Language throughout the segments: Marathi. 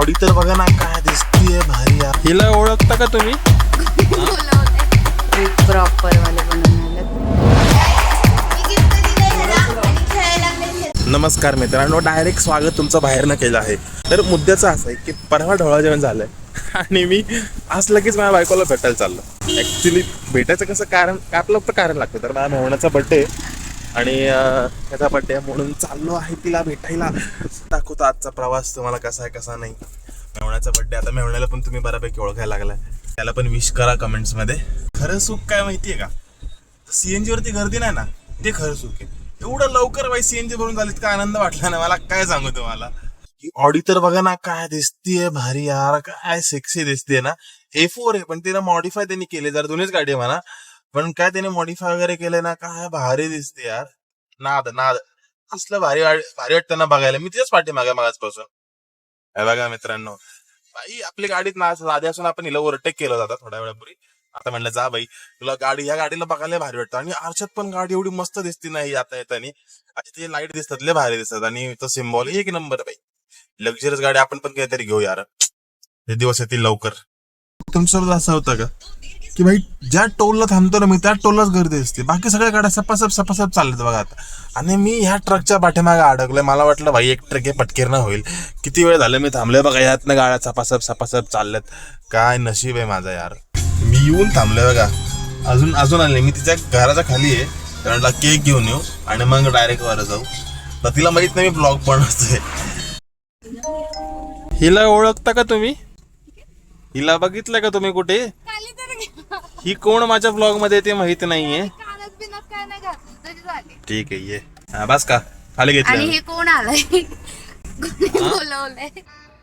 ऑडी तर बघा ना काय दिसतीये भारी यार. हिला ओळखता का तुम्ही? प्रॉपर वाले नमस्कार मित्रांनो डायरेक्ट स्वागत तुमचं बाहेरनं केलं आहे. तर मुद्द्याचं असं आहे की परवा ढोळा जेवण झालंय. आणि मी आज लगेच माझ्या बायकोला भेटायला चाललो. ऍक्च्युली भेटायचं कसं कारण आपलं फक्त कारण लागतं. तर माझ्या मेवण्याचा बड्डे आणि त्याचा बड्डे म्हणून चाललो आहे तिला भेटायला. दाखवतो आजचा प्रवास तुम्हाला कसा आहे कसा नाही. मेवण्याचा बड्डे आता मेवण्याला पण तुम्ही बऱ्यापैकी ओळखायला लागलाय. त्याला पण विश करा कमेंट्समध्ये. खरं सुख काय माहितीये का? सीएनजी वरती गर्दी नाही ना ते खरं सुख आहे. एवढं लवकर बाई सीएनजी भरून झाली इतका आनंद वाटला ना मला काय सांगू तुम्हाला. ऑडी तर बघा ना काय दिसतीये भारी यार काय सेक्सी दिसतीये ना. ए फोर आहे पण तिला मॉडीफाय त्यांनी केले जर दोन्हीच गाडी आहे म्हणा. पण काय त्याने मॉडिफाय वगैरे केलं ना काय भारी दिसते यार. नाद नाद. असलं भारी भारी वाटतं ना बघायला. मी तिच्याच पाठी मागा मागाचपासून हे बघा मित्रांनो. बाई आपली गाडीत ना आधी असून आपण हिला ओव्हरटेक केलं जातं थोड्या वेळापूर्वी. आता म्हणलं जा बाई तुला गाडी या गाडीला बघायला भारी वाटतं. आणि आरशात पण गाडी एवढी मस्त दिसती नाही आता येतानी. आता ते लाइट दिसतात लय भारी दिसतात. आणि तो सिम्बॉल एक नंबर बाई. लक्झरीस गाडी आपण पण काहीतरी घेऊ यार. हे दिवस येतील लवकर. तुमच्यासोबत असं होतं का? की भाई ज्या टोलला थांबतो ना मी त्या टोललाच गर्दी असते. बाकी सगळ्या गाड्या सपासप सपासप चालल्यात बघा आता. आणि मी ह्या ट्रकच्या पाठीमागे अडकलोय. मला वाटलं भाई एक ट्रक हे पटकेर होईल. किती वेळ झालं मी थांबलोय बघा यातनं गाड्या सपासप सपासप चालल्यात. काय नशीब आहे माझा यार. मी येऊन थांबलोय बघा. अजून अजून आले मी तिच्या घराच्या खाली आहे. त्याला केक घेऊन येऊ आणि मग डायरेक्ट वर जाऊ. तर तिला माहीत नाही मी ब्लॉग बनवतोय. हिला ओळखता का तुम्ही? हिला बघितलं का तुम्ही कुठे? ही कोण माझ्या ब्लॉगमध्ये ते माहीत नाहीये. कानात बिनात काय नाही घातलं तरी झाले. ठीक आहे ये. हा, बस का? खाली आणि घेतलं हे कोण आलंय? कोणी बोलवलंय?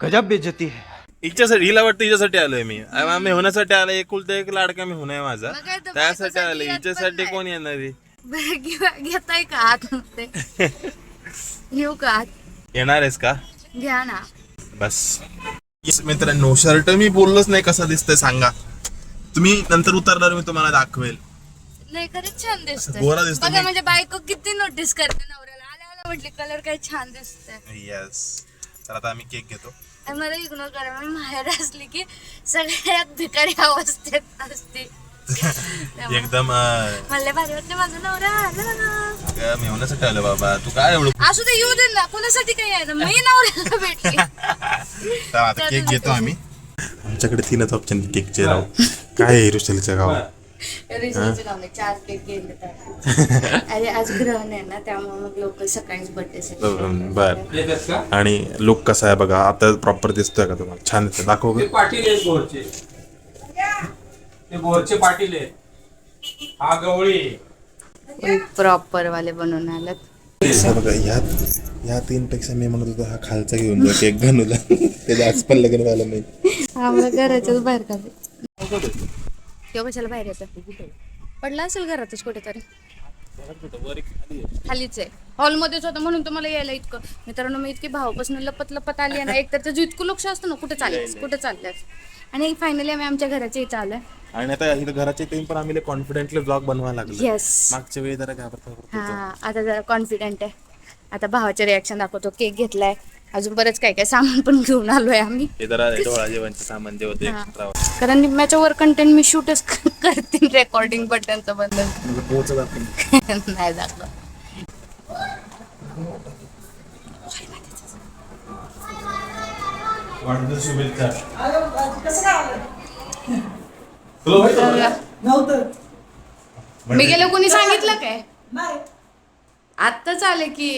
गजब बेइज्जती है। हिच्यासाठी हिला वाटतं हिच्यासाठी आलोय मी. आ, मी होण्यासाठी आलोय. एकुलता एक लाडका मी होणार माझा. मग काय तर त्यासाठी बायकोसाठी आलोय. यात हिच्यासाठी. कोण येणार आहे? बरं घेऊ- घेताय का आतमध्ये घेऊ का आत? येणार आहेस का? घ्या ना. बस. मित्रांनो शर्ट मी बोललोच नाही कसा दिसतंय सांगा. तुम्ही नंतर उतरणार मी तुम्हाला दाखवेल. नाही खरंच छान दिसतंय. गोरा बघा मी. म्हणजे बायको किती नोटीस करते नवऱ्याला. आल्या आल्या म्हटली कलर काय छान दिसतंय. येस तर आता आम्ही केक घेतो. आणि मला इग्नोर करा मी बाहेर असली की सगळ्यात भिकारी अवस्थेत असते. एकदम अं, मला भारी माझा नवरा आला. ना. अगं, मी होण्यासाठी आलो बाबा. तू काय एवढं असू दे येऊ दे ना. कोणासाठी काय आहे? ना मी नवऱ्याला भेटली. तर आता केक घेतो आम्ही. आमच्याकडे तीनच ऑप्शन केकचे राव. काय आहे रुशेलचं गाव? रिसर्च लावले चार केक गेले तर अरे आज ग्रहण आहे ना त्यामुळे मग लोक सकाळीच बर्थडे बर आणि लुक कसा आहे बघा आता प्रॉपर दिसतोय का तुम्हाला? छान दिसतोय दाखव. पाटील आहेत बोरचे. ते बोरचे पाटील आहेत. हा गवळी प्रॉपर वाले बनवून आल्यात हे बघा ह्या ह्या तीन पेक्षा मी म्हणत होतो हा खालचा घेऊन जा केक बनवला ते आज पण लग्न झालं नाही. आम्हाला घराच्याच बाहेर काढले किंवा कशाला बाहेर येतं पडला असेल घरातच कुठेतरी. खालीच आहे. हॉलमध्येच होतं म्हणून तुम्हाला यायला इतकं. मित्रांनो मी इतकी भावापासून लपत लपत आली आहे ना एक तर त्याचं इतकं लक्ष असतं ना कुठे चालल्यास कुठे चालल्यास आणि फायनली आम्ही आमच्या घराच्या इथं आलोय. आणि आता इथं घराचे तीन पण आम्ही कॉन्फिडेंटली ब्लॉग बनवायला लागलो येस मागच्या वेळी जरा घाबरत. हा आता जरा कॉन्फिडंट आहे. आता भावाचे रिॲक्शन दाखवतो. केक घेतलाय. अजून बरंच काय काय सामान पण घेऊन आलोय आम्ही. जरा डोळा जेवणचे सामान जे होते हा. एक्स्ट्रा कारण निम्म्याच्या वर कंटेंट मी शूटच करते रेकॉर्डिंग बटनचं बंद पोहोचत आपण नाही. दाखव वाढदिवस शुभेच्छा. मी गेलो कोणी सांगितलं काय? आत्ताच आले की.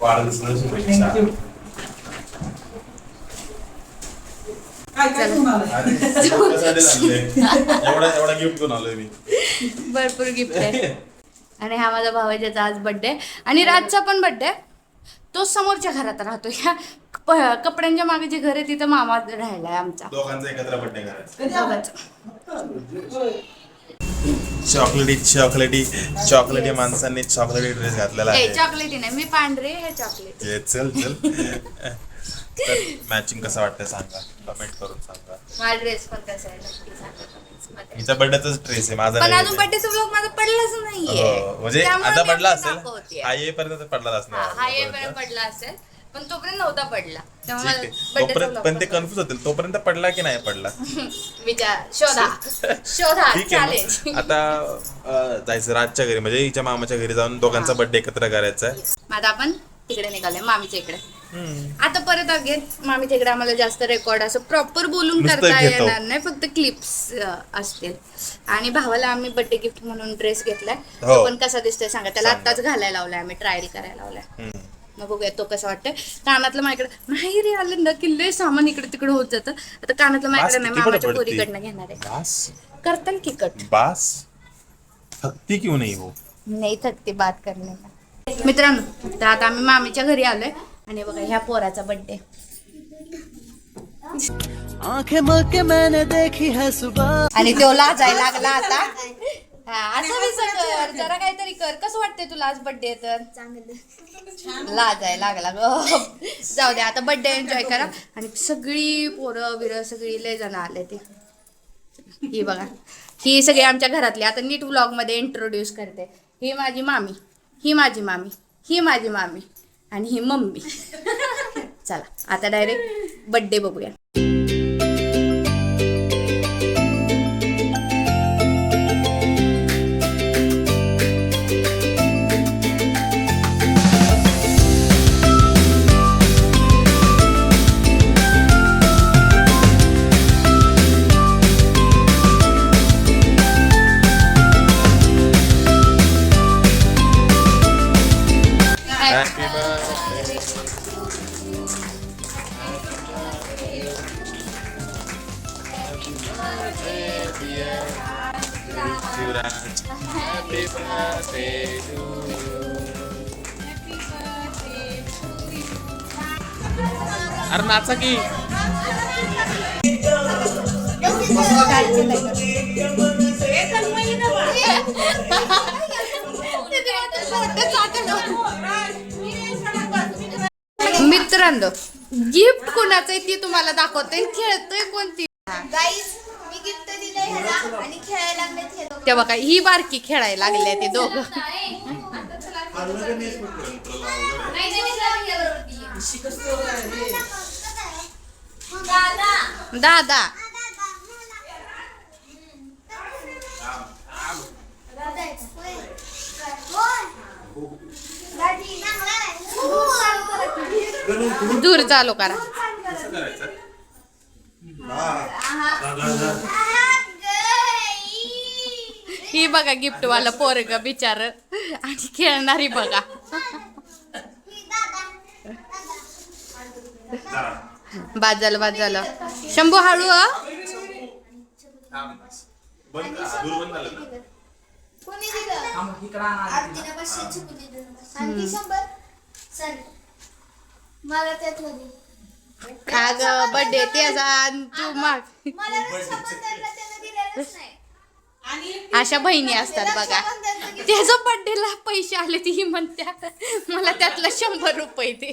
वाढदिवसाला शुभेच्छा? एवढा एवढा गिफ्ट घेऊन आलोय मी. भरपूर गिफ्ट आहे. आणि हा माझा भाऊ आहे ज्याचा आज बर्थडे आणि राजचा पण बर्थडे तो समोरच्या घरात राहतो ह्या प- कपड्यांच्या मागे जे घर आहे तिथं मामा राहिलाय आमचा. दोघांचा एकत्र बर्थडे करायचा. दोघांचं. चॉकलेटी चॉकलेटी चॉकलेटी माणसांनी चॉकलेटी ड्रेस घातलेला आहे. चॉकलेटी नाही मी पांढरे हे चॉकलेट चल चल. मॅचिंग कसं वाटतं सांगा. कमेंट करून सांगा. माझा ड्रेस पण कसा आहे नक्की सांगा comments मध्ये. हिचा बर्थडेचाच ड्रेस आहे माझा पण नाही अजून आहे. बर्थडेचा ब्लॉग माझा पडलाच नाहीये. हो, म्हणजे त्यामुळे आता मी पडला असेल. हा येईपर्यंत पडला हा असणार हा येईपर्यंत पडला असेल. पण तोपर्यंत नव्हता पडला. तेव्हा ठीक मला तोपर्यंत पण ते कन्फ्युज होतील. तोपर्यंत पडला की नाही पडला. विचार. शोधा. शोधा. ठीक आहे मग. आता अं, जायचं राजच्या घरी. म्हणजे हिच्या मामाच्या घरी जाऊन दोघांचा बर्थडे एकत्र करायचा आहे. आता आपण तिकडे निघालोय मामीच्या इकडे. आता परत अगेन मामीच्या इकडे आम्हाला जास्त रेकॉर्ड असं प्रॉपर बोलून नुसतं करता घेतो. येणार नाही. फक्त क्लिप्स असतील. आणि भावाला आम्ही बर्थडे गिफ्ट म्हणून ड्रेस घेतलाय. हो. तो पण कसा दिसतोय सांगा. त्याला आत्ताच घालायला लावलाय आम्ही ट्रायल करायला लावलाय. हम्म. मग बघूया तो कसा वाटतंय. कानातलं माझ्याकडे नाही रे आलं ना की लय सामान इकडे तिकडे होत जातं. आता कानातलं माझ्याकडे नाही मामाच्या. पोरीकडनं घेणार आहे. बास. करताल की कट? बास. थकती क्यों नाही हो? नाही थकते बात करणे. में. मित्रांनो तर आता आम्ही मामीच्या घरी आलोय. आणि बघा ह्या पोराचा बर्थडे आंखें मल के मैंने देखी है सुबह. आणि तो लाजायला लागला आता. हा असं विसर कर. जरा काहीतरी कर. कसं वाटतंय तुला आज बर्थडे तर? लाजायला लागला. ग जाऊ दे आता बर्थडे एन्जॉय करा. आणि सगळी पोरं बिरं सगळी लय जण आले ते. ही बघा. ही सगळी आमच्या घरातली. आता नीट व्लॉगमध्ये इंट्रोड्यूस करते. ही माझी मामी. ही माझी मामी. ही माझी मामी. आणि ही मम्मी. चला आता डायरेक्ट बर्थडे बघूया. शिवराज हॅपी बर्थडे अरे नाचा की मित्रांनो गिफ्ट कोणाचं आहे ती तुम्हाला दाखवते खेळतोय कोणती? गाईस गिफ्ट दिलंय ह्याला आणि खेळायला लागलेत हे दोघं. ते बघा ही बारकी खेळायला लागले ते दोघं दादा दादा दादा आहे का? होय. होय. दादी, चांगला आहे. चालू करा. दूर चालू करा. ही बघा गिफ्ट वाला पोरग बिचार. आणि खेळणारी बघा. ही. दादा. दादा. बाजाला बाजाला शंभू हळू मला त्यातलं का ग बर्थडे त्याचा तू माग. मला रक्षाबंधनला त्यानं दिलेलंच नाही. अशा बहिणी असतात बघा. रक्षाबंधनचं त्याच्या बर्थडेला पैसे आले ती म्हणत्या मला त्यातलं शंभर रुपये दे.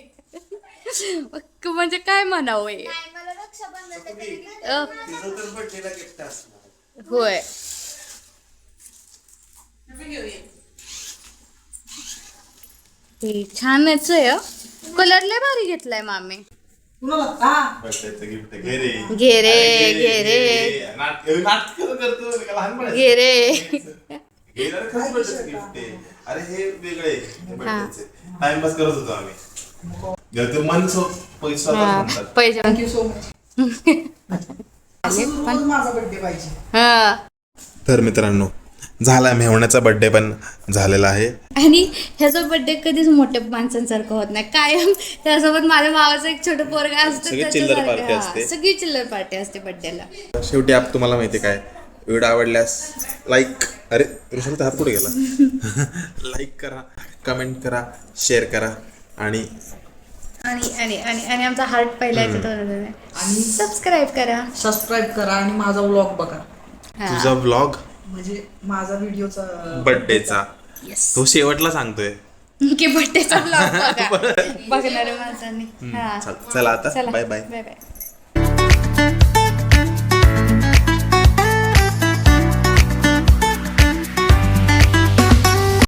म्हणजे काय म्हणावं हे? नाही मला रक्षाबंधनचं त्यानं gift अ, होय. हे छानच आहे कलर लय भारी घेतलाय मामी. गिफ्ट घे रे. घे रे घे रे. नाटक करतो? लहानपण घे रे. गेल्यावर खरंच बर्थडेचं गिफ्ट आहे अरे हे वेगळे टाइमपास करत होतो आम्ही. मन सो पैसा म्हणतात. पैसे. थँक्यू सो मच रोज माझा बर्थडे पाहिजे. हा. तर मित्रांनो झाला मेहण्याचा बर्थडे पण झालेला आहे. आणि ह्याचा बर्थडे कधीच मोठ्या माणसांसारखं होत नाही. कायम त्यासोबत माझ्या भावाचं एक छोटं पोरगा असतं सगळी चिल्लर त्याच्यासारखं. पार्टी हा, असते. सगळी चिल्लर पार्टी असते बर्थडेला शेवटी आप तुम्हाला माहिती काय? व्हिडिओ आवडल्यास लाईक अरे ऋषभ हात पुढे गेला. लाईक करा कमेंट करा शेअर करा आणि आणि आणि आणि आणि आमचा हार्ट पहिला आणि सबस्क्राईब करा. सबस्क्राईब करा आणि माझा व्लॉग बघा. तुझा व्लॉग म्हणजे माझा व्हिडिओचा बर्थडेचा तो शेवटला सांगतोय. की बर्थडेचा ब्लॉग बघा. बघणाऱ्या माणसांनी हा. चल- चला आता. चला. Bye bye bye bye